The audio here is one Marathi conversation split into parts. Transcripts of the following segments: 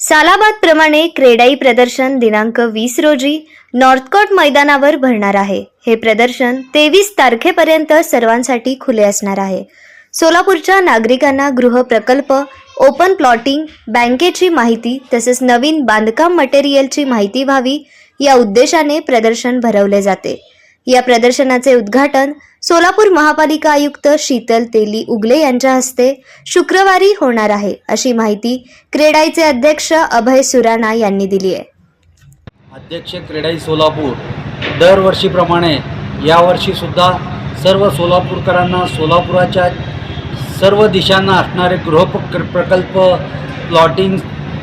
सालाबाद प्रमाणे क्रेडाई प्रदर्शन दिनांक वीस रोजी नॉर्थकोट मैदानावर भरणार आहे. हे प्रदर्शन तेवीस तारखेपर्यंत सर्वांसाठी खुले असणार आहे. सोलापूरच्या नागरिकांना गृह प्रकल्प ओपन प्लॉटिंग बँकेची माहिती तसेच नवीन बांधकाम मटेरियलची माहिती व्हावी या उद्देशाने प्रदर्शन भरवले जाते. या प्रदर्शनाचे उद्घाटन सोलापूर महापालिका आयुक्त शीतल तेली उगले यांच्या हस्ते शुक्रवारी होणार आहे अशी माहिती क्रेडाईचे अध्यक्ष अभय सुराणा यांनी दिली आहे. अध्यक्ष क्रीडाई सोलापूर दरवर्षीप्रमाणे यावर्षीसुद्धा सर्व सोलापूरकरांना सोलापुराच्या सर्व दिशांना असणारे गृह प्रकल्प प्लॉटिंग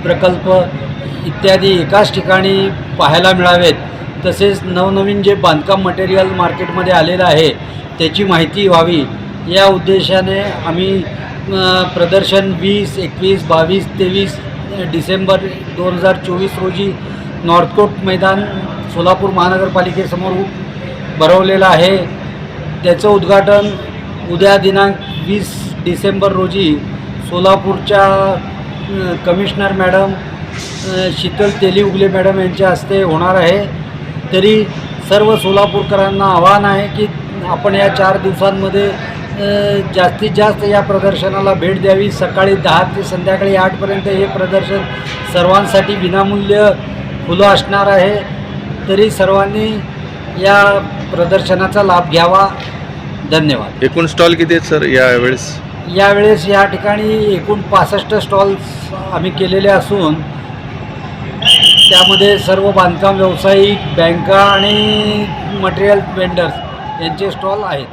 प्रकल्प इत्यादी एकाच ठिकाणी पाहायला मिळावेत. तसेच नवनवीन जे बांधकाम मटेरियल मार्केटमध्ये आलेलं आहे त्याची माहिती व्हावी. या उद्देशाने आम्ही प्रदर्शन वीस एकवीस बावीस तेवीस डिसेंबर दोन हजार चोवीस रोजी नॉर्थकोट मैदान सोलापूर महानगरपालिकेसमोर भरवलेलं आहे. त्याचं उद्घाटन उद्या दिनांक वीस डिसेंबर रोजी सोलापूरच्या commissioner madam Sheetal Teli Ugale madam यांच्या हस्ते होणार आहे. तरी सर्व सोलापूरकरांना आव्हान आहे की आपण या चार दिवसांमध्ये जास्तीत जास्त या प्रदर्शनाला भेट द्यावी. सकाळी दहा ते संध्याकाळी आठपर्यंत हे प्रदर्शन सर्वांसाठी विनामूल्य खुलं असणार आहे. तरी सर्वांनी या प्रदर्शनाचा लाभ घ्यावा. धन्यवाद. एकूण स्टॉल किती आहेत सर यावेळेस? यावेळेस या ठिकाणी एकूण पासष्ट स्टॉल्स आम्ही केलेले असून त्यामध्ये सर्व बांधकाम व्यावसायिक बँका आणि मटेरियल वेंडर्स यांचे स्टॉल आहेत.